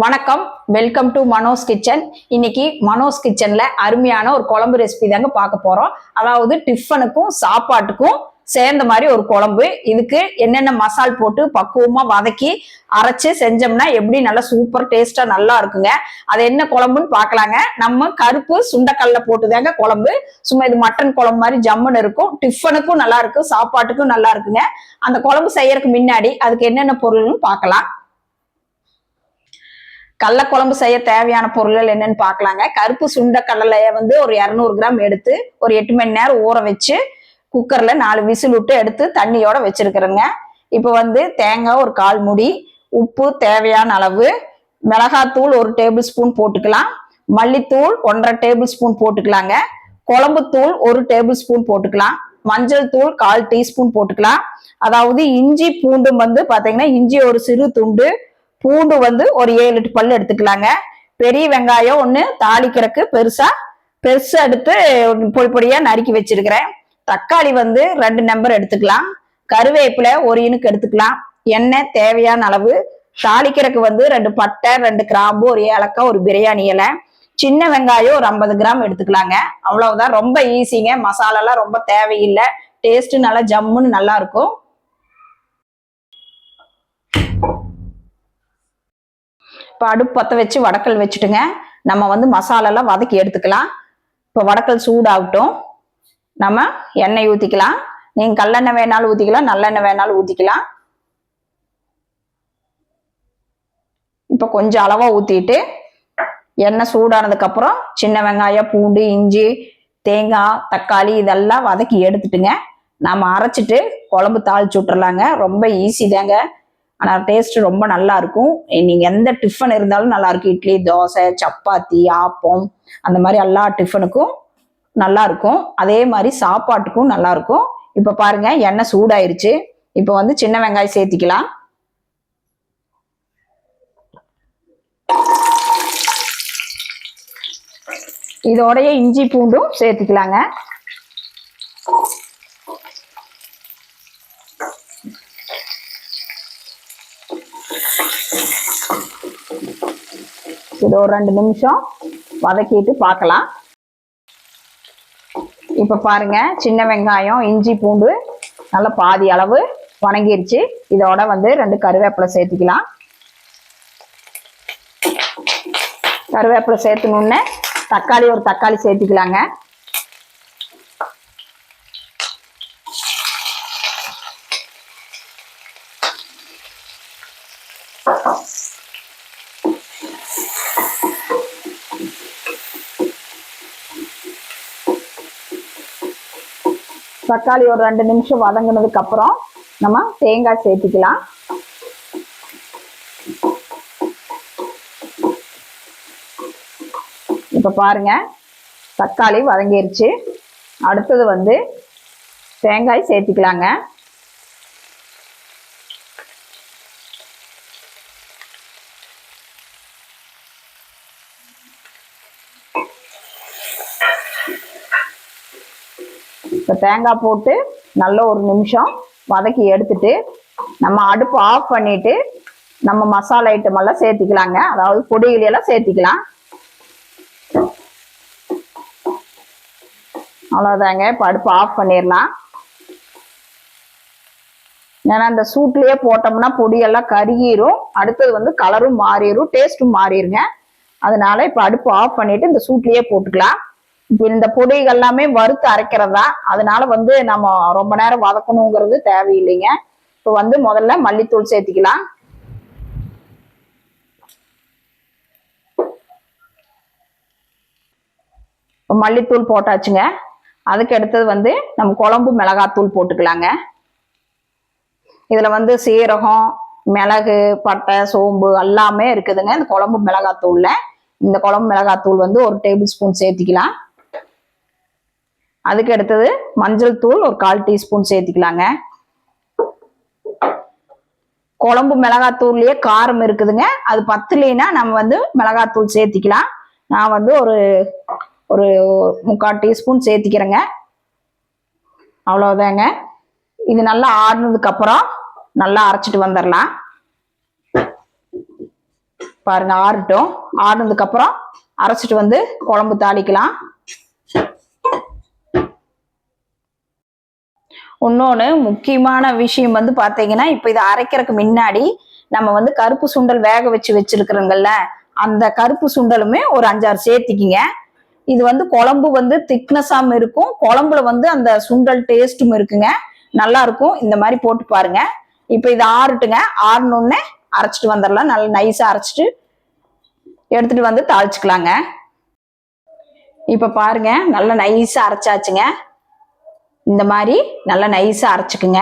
வணக்கம். Welcome to Mano's kitchen இன்னைக்கு மனோஸ் கிச்சன்ல அருமையான ஒரு குழம்பு ரெசிபி தாங்க பார்க்க போறோம். அதாவது டிஃபனுக்கும் சாப்பாட்டுக்கும் சேர்ந்த மாதிரி ஒரு குழம்பு. இதுக்கு என்னென்ன மசால் போட்டு பக்குவமா வதக்கி அரைச்சு செஞ்சோம்னா எப்படி நல்லா சூப்பர் டேஸ்டா நல்லா இருக்குங்க. அது என்ன குழம்புன்னு பார்க்கலாங்க. நம்ம கருப்பு சுண்டக்கல்ல போட்டுதாங்க குழம்பு. சும்மா இது மட்டன் குழம்பு மாதிரி ஜம்முன்னு இருக்கும். டிஃபனுக்கும் நல்லா இருக்கும் சாப்பாட்டுக்கும் நல்லா இருக்குங்க. அந்த குழம்பு செய்யறதுக்கு முன்னாடி அதுக்கு என்னென்ன பொருள்னு பார்க்கலாம். கடல குழம்பு செய்ய தேவையான பொருள்கள் என்னன்னு பார்க்கலாங்க. கருப்பு சுண்ட கடலையை வந்து ஒரு இரநூறு கிராம் எடுத்து ஒரு எட்டு மணி நேரம் ஊற வச்சு குக்கர்ல நாலு விசில் விட்டு எடுத்து தண்ணியோட வச்சிருக்கிறேங்க. இப்போ வந்து தேங்காய் ஒரு கால் முடி உப்பு தேவையான அளவு மிளகாத்தூள் ஒரு டேபிள் ஸ்பூன் போட்டுக்கலாம். மல்லித்தூள் ஒன்றரை டேபிள் ஸ்பூன் போட்டுக்கலாங்க. குழம்புத்தூள் ஒரு டேபிள் ஸ்பூன் போட்டுக்கலாம். மஞ்சள் தூள் கால் டீஸ்பூன் போட்டுக்கலாம். அதாவது இஞ்சி பூண்டும் வந்து பாத்தீங்கன்னா இஞ்சி ஒரு சிறு துண்டு பூண்டு வந்து ஒரு ஏழு எட்டு பல் எடுத்துக்கலாங்க. பெரிய வெங்காயம் ஒன்று தாளிக்கிறதுக்கு பெருசா பெருசு எடுத்து பொடி பொடியா நறுக்கி வச்சிருக்கிறேன். தக்காளி வந்து ரெண்டு நம்பர் எடுத்துக்கலாம். கருவேப்பிலை ஒரு இனுக்கு எடுத்துக்கலாம். எண்ணெய் தேவையான அளவு. தாளிக்கிறதுக்கு வந்து ரெண்டு பட்டை ரெண்டு கிராம்பு ஒரு ஏலக்காய் ஒரு பிரியாணி இலை. சின்ன வெங்காயம் ஒரு ஐம்பது கிராம் எடுத்துக்கலாங்க. அவ்வளவுதான். ரொம்ப ஈஸிங்க மசாலாலாம் ரொம்ப தேவையில்லை. டேஸ்ட்டு நல்லா ஜம்முன்னு நல்லா இருக்கும். இப்போ அடுப்பு பற்ற வச்சு வடக்கல் வச்சுட்டுங்க. நம்ம வந்து மசாலாலாம் வதக்கி எடுத்துக்கலாம். இப்போ வடக்கல் சூடாகட்டும். நம்ம எண்ணெய் ஊற்றிக்கலாம் நீங்கள் கல்லெண்ணெய் வேணாலும் ஊற்றிக்கலாம் நல்லெண்ணெய் வேணாலும் ஊற்றிக்கலாம் இப்போ கொஞ்சம் அளவாக ஊற்றிட்டு எண்ணெய் சூடானதுக்கப்புறம் சின்ன வெங்காயம் பூண்டு இஞ்சி தேங்காய் தக்காளி இதெல்லாம் வதக்கி எடுத்துட்டுங்க. நம்ம அரைச்சிட்டு குழம்பு தாளிச்சு விட்டுறலாங்க. ரொம்ப ஈஸி தாங்க. ஆனால் டேஸ்ட் ரொம்ப நல்லா இருக்கும். நீங்கள் எந்த டிஃபன் இருந்தாலும் நல்லா இருக்கும். இட்லி தோசை சப்பாத்தி ஆப்பம் அந்த மாதிரி எல்லா டிஃபனுக்கும் நல்லா இருக்கும். அதே மாதிரி சாப்பாட்டுக்கும் நல்லா இருக்கும். இப்போ பாருங்க எண்ணெய் சூடாயிருச்சு. இப்போ வந்து சின்ன வெங்காயம் சேர்த்திக்கலாம். இதோடைய இஞ்சி பூண்டும் சேர்த்துக்கலாங்க. இது ஒரு ரெண்டு நிமிஷம் வதக்கிட்டு பார்க்கலாம். இப்போ பாருங்க சின்ன வெங்காயம் இஞ்சி பூண்டு நல்ல பாதி அளவு வணங்கிருச்சு. இதோட வந்து ரெண்டு கருவேப்பிலை சேர்த்துக்கலாம். கருவேப்பிலை சேர்த்துணுன்னு தக்காளி ஒரு தக்காளி சேர்த்துக்கலாங்க. தக்காளி ஒரு ரெண்டு நிமிஷம் வதங்கினதுக்கு அப்புறம் நம்ம தேங்காய் சேர்த்துக்கலாம். இப்போ பாருங்க தக்காளி வதங்கிருச்சு. அடுத்தது வந்து தேங்காய் சேர்த்துக்கலாங்க. இப்போ தேங்காய் போட்டு நல்ல ஒரு நிமிஷம் வதக்கி எடுத்துட்டு நம்ம அடுப்பு ஆஃப் பண்ணிட்டு நம்ம மசாலா ஐட்டம் எல்லாம் சேர்த்திக்கலாங்க. அதாவது பொடிகள் எல்லாம் சேர்த்திக்கலாம். அவ்வளோதாங்க இப்போ அடுப்பு ஆஃப் பண்ணிடலாம். ஏன்னா அந்த சூட்லேயே போட்டோம்னா பொடியெல்லாம் கருகிரும். அடுத்தது வந்து கலரும் மாறிடும் டேஸ்ட்டும் மாறிடுங்க அதனால இப்போ அடுப்பு ஆஃப் பண்ணிட்டு இந்த சூட்லேயே போட்டுக்கலாம். இந்த பொடிகள் எல்லாமே வறுத்து அரைக்கிறதா? அதனால வந்து நம்ம ரொம்ப நேரம் வதக்கணுங்கிறது தேவையில்லைங்க. இப்போ வந்து முதல்ல மல்லித்தூள் சேர்த்திக்கலாம். மல்லித்தூள் போட்டாச்சுங்க. அதுக்கு அடுத்தது வந்து நம்ம குழம்பு மிளகாத்தூள் போட்டுக்கலாங்க. இதில் வந்து சீரகம் மிளகு பட்டை சோம்பு எல்லாமே இருக்குதுங்க. இந்த குழம்பு மிளகாத்தூளில். இந்த குழம்பு மிளகாத்தூள் வந்து ஒரு டேபிள் ஸ்பூன் சேர்த்திக்கலாம். அதுக்கு அடுத்தது மஞ்சள் தூள் ஒரு கால் டீஸ்பூன் சேர்த்திக்கலாங்க. குழம்பு மிளகாத்தூள்லயே காரம் இருக்குதுங்க. அது பத்துலேனா நம்ம வந்து மிளகாத்தூள் சேர்த்திக்கலாம். நான் வந்து ஒரு ஒரு முக்கால் டீஸ்பூன் சேர்த்திக்கிறேங்க. அவ்வளோதாங்க இது நல்லா ஆடினதுக்கப்புறம் நல்லா அரைச்சிட்டு வந்துடலாம் பாருங்க ஆறட்டும். ஆறுனதுக்கப்புறம் அரைச்சிட்டு வந்து குழம்பு தாளிக்கலாம். இன்னொன்று முக்கியமான விஷயம் வந்து பார்த்தீங்கன்னா இப்போ இதை அரைக்கிறதுக்கு முன்னாடி நம்ம வந்து கருப்பு சுண்டல் வேக வச்சு வச்சிருக்கிறோங்கல்ல அந்த கருப்பு சுண்டலுமே ஒரு அஞ்சாறு சேர்த்திக்கிங்க. இது வந்து குழம்பு வந்து திக்னஸாகவும் இருக்கும். குழம்புல வந்து அந்த சுண்டல் டேஸ்ட்டும் இருக்குங்க. நல்லா இருக்கும். இந்த மாதிரி போட்டு பாருங்க. இப்போ இது ஆறுட்டுங்க. ஆறுனோடனே அரைச்சிட்டு வந்துடலாம். நல்லா நைஸாக அரைச்சிட்டு எடுத்துட்டு வந்து தாளிச்சுக்கலாங்க. இப்போ பாருங்க. நல்லா நைஸாக அரைச்சாச்சுங்க. இந்த மாதிரி நல்லா நைஸாக அரைச்சிக்குங்க.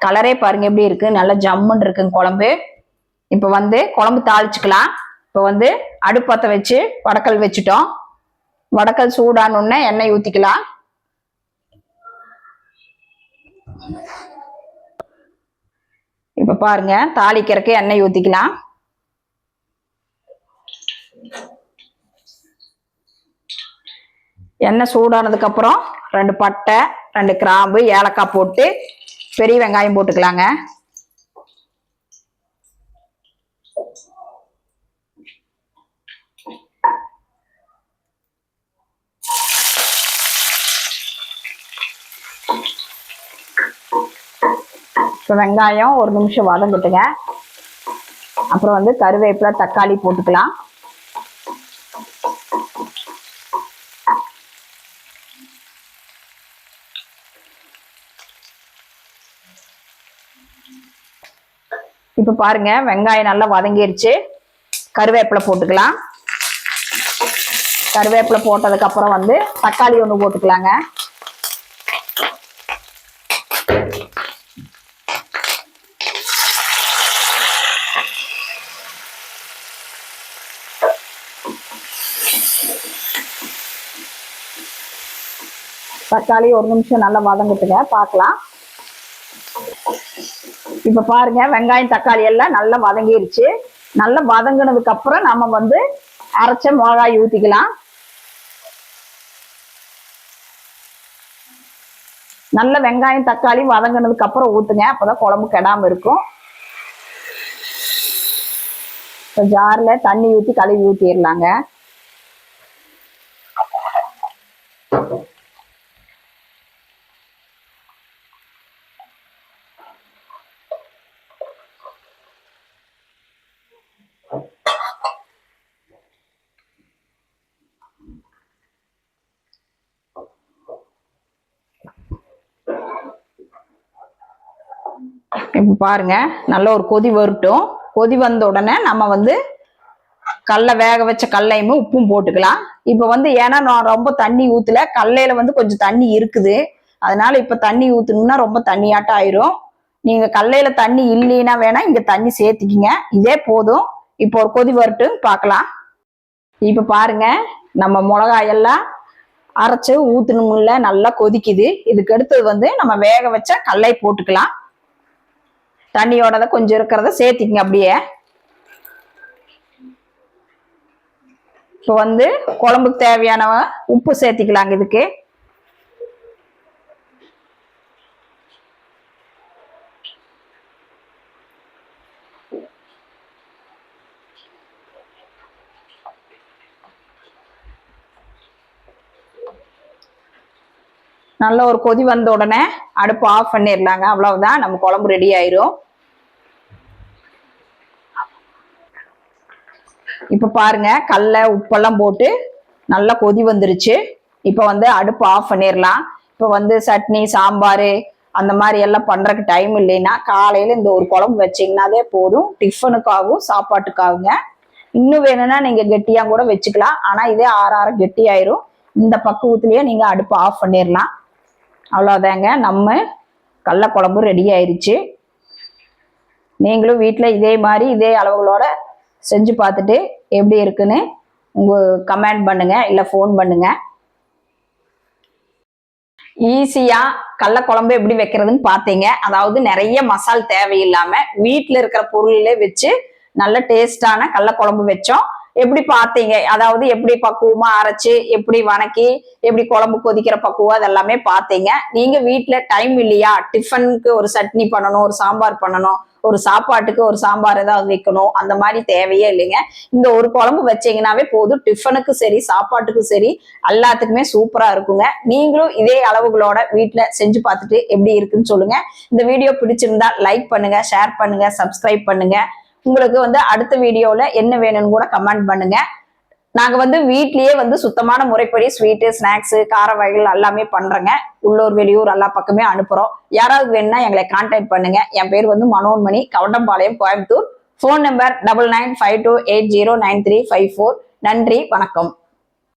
கலரே பாருங்க எப்படி இருக்கு. நல்லா ஜம்முன்னு இருக்குங்க குழம்பு. இப்போ வந்து குழம்பு தாளிச்சுக்கலாம். இப்போ வந்து அடுப்பத்தை வச்சு வடக்கல் வச்சுட்டோம். வடக்கல் சூடானோடனே எண்ணெய் ஊற்றிக்கலாம் இப்போ பாருங்க தாளிக்கிறதுக்கு எண்ணெய் ஊற்றிக்கலாம் எண்ணெய் சூடானதுக்கப்புறம் ரெண்டு பட்டை ரெண்டு கிராம்பு ஏலக்காய் போட்டு பெரிய வெங்காயம் போட்டுக்கலாங்க. இப்போ வெங்காயம் ஒரு நிமிஷம் வதங்கிட்டுங்க. அப்புறம் வந்து கருவேப்பிலை தக்காளி போட்டுக்கலாம். இப்போ பாருங்க வெங்காயம் நல்லா வதங்கிருச்சு. கருவேப்பிலை போட்டுக்கலாம். கருவேப்பிலை போட்டதுக்கு அப்புறம் வந்து தக்காளி ஒன்று போட்டுக்கலாங்க. தக்காளி ஒரு நிமிஷம் நல்லா வதங்கிட்டுங்க பார்க்கலாம் இப்ப பாருங்க வெங்காயம் தக்காளி எல்லாம் நல்லா வதங்கிருச்சு. நல்லா வதங்கினதுக்கு அப்புறம் நம்ம வந்து அரைச்ச மிளகாய் ஊத்திக்கலாம். நல்ல வெங்காயம் தக்காளி வதங்கினதுக்கு அப்புறம் ஊத்துங்க. அப்பதான் குழம்பு கெடாம இருக்கும். இப்போ ஜார்ல தண்ணி ஊத்தி கழுவி ஊத்திடலாங்க. இப்போ பாருங்க நல்ல ஒரு கொதி வரட்டும். கொதி வந்த உடனே நம்ம வந்து கடலை வேக வச்ச கடலையுமே உப்பும் போட்டுக்கலாம். இப்போ வந்து ஏன்னா நான் ரொம்ப தண்ணி ஊற்றல கடலையில வந்து கொஞ்சம் தண்ணி இருக்குது. அதனால இப்போ தண்ணி ஊற்றணும்னா ரொம்ப தண்ணியாட்டம் ஆயிரும். நீங்க கடலையில தண்ணி இல்லைன்னா வேணா இங்க தண்ணி சேர்த்துக்கிங்க. இதே போதும். இப்போ ஒரு கொதி வரட்டும் பார்க்கலாம் இப்போ பாருங்க நம்ம மிளகாயெல்லாம் அரைச்சு ஊத்தணும்ல நல்லா கொதிக்குது. இதுக்கு அடுத்தது வந்து நம்ம வேக வச்ச கடலை போட்டுக்கலாம். தண்ணியோட கொஞ்சம் இருக்கிறத சேர்த்திக்கங்க அப்படியே. இப்போ வந்து குழம்புக்கு தேவையான உப்பு சேர்த்திக்கலாங்க இதுக்கு. நல்ல ஒரு கொதி வந்த உடனே அடுப்பு ஆஃப் பண்ணிடலாங்க. அவ்வளவுதான். நம்ம குழம்பு ரெடி ஆயிரும். இப்ப பாருங்க கடல உப்பெல்லாம் போட்டு நல்லா கொதி வந்துருச்சு. இப்ப வந்து அடுப்பு ஆஃப் பண்ணிடலாம். இப்ப வந்து சட்னி சாம்பார் அந்த மாதிரி எல்லாம் பண்றதுக்கு டைம் இல்லைன்னா காலையில இந்த ஒரு குழம்பு வச்சீங்கன்னாதே போதும். டிஃபனுக்காகவும் சாப்பாட்டுக்காகுங்க. இன்னும் வேணும்னா நீங்க கெட்டியா கூட வச்சுக்கலாம். ஆனா இதே ஆறு ஆறு கெட்டி ஆயிரும் இந்த பக்குவத்திலேயே நீங்க அடுப்பு ஆஃப் பண்ணிடலாம். அவ்வளோதாங்க நம்ம கடல குழம்பு ரெடி ஆயிடுச்சு நீங்களும் வீட்டில் இதே மாதிரி இதே அளவுகளோட செஞ்சு பார்த்துட்டு எப்படி இருக்குன்னு உங்கள் கமெண்ட் பண்ணுங்கள் இல்லை ஃபோன் பண்ணுங்க. ஈஸியாக கடல குழம்பு எப்படி வைக்கிறதுன்னு பார்த்தீங்க. அதாவது நிறைய மசால் தேவையில்லாமல் வீட்டில் இருக்கிற பொருளிலே வச்சு நல்ல டேஸ்டான கடல குழம்பு வச்சோம். எப்படி பார்த்தீங்க? அதாவது எப்படி பக்குவமா அரைச்சு எப்படி வணக்கி எப்படி குழம்பு கொதிக்கிற பக்குவம் அதெல்லாமே பார்த்தீங்க. நீங்க வீட்டுல டைம் இல்லையா? டிஃபனுக்கு ஒரு சட்னி பண்ணணும் ஒரு சாம்பார் பண்ணணும் ஒரு சாப்பாட்டுக்கு ஒரு சாம்பார் ஏதாவது வைக்கணும் அந்த மாதிரி தேவையே இல்லைங்க. இந்த ஒரு குழம்பு வச்சீங்கன்னாவே போதும். டிஃபனுக்கு சரி சாப்பாட்டுக்கும் சரி எல்லாத்துக்குமே சூப்பரா இருக்குங்க. நீங்களும் இதே அளவுகளோட வீட்டில் செஞ்சு பார்த்துட்டு எப்படி இருக்குன்னு சொல்லுங்க. இந்த வீடியோ பிடிச்சிருந்தா லைக் பண்ணுங்க ஷேர் பண்ணுங்க சப்ஸ்கிரைப் பண்ணுங்க. உங்களுக்கு வந்து அடுத்த வீடியோல என்ன வேணும்னு கூட கமெண்ட் பண்ணுங்க. நாங்க வந்து வீட்லயே வந்து சுத்தமான முறைப்படி ஸ்வீட்டு ஸ்நாக்ஸ் கார வகைகள் எல்லாமே பண்றோங்க. உள்ளூர் வெளியூர் எல்லா பக்கமே அனுப்புறோம். யாராவது வேணும்னா எங்களை கான்டாக்ட் பண்ணுங்க. என் பேர் வந்து Manonmani Kavundampalayam Coimbatore. Phone number double nine five two eight zero nine three five four நன்றி வணக்கம்.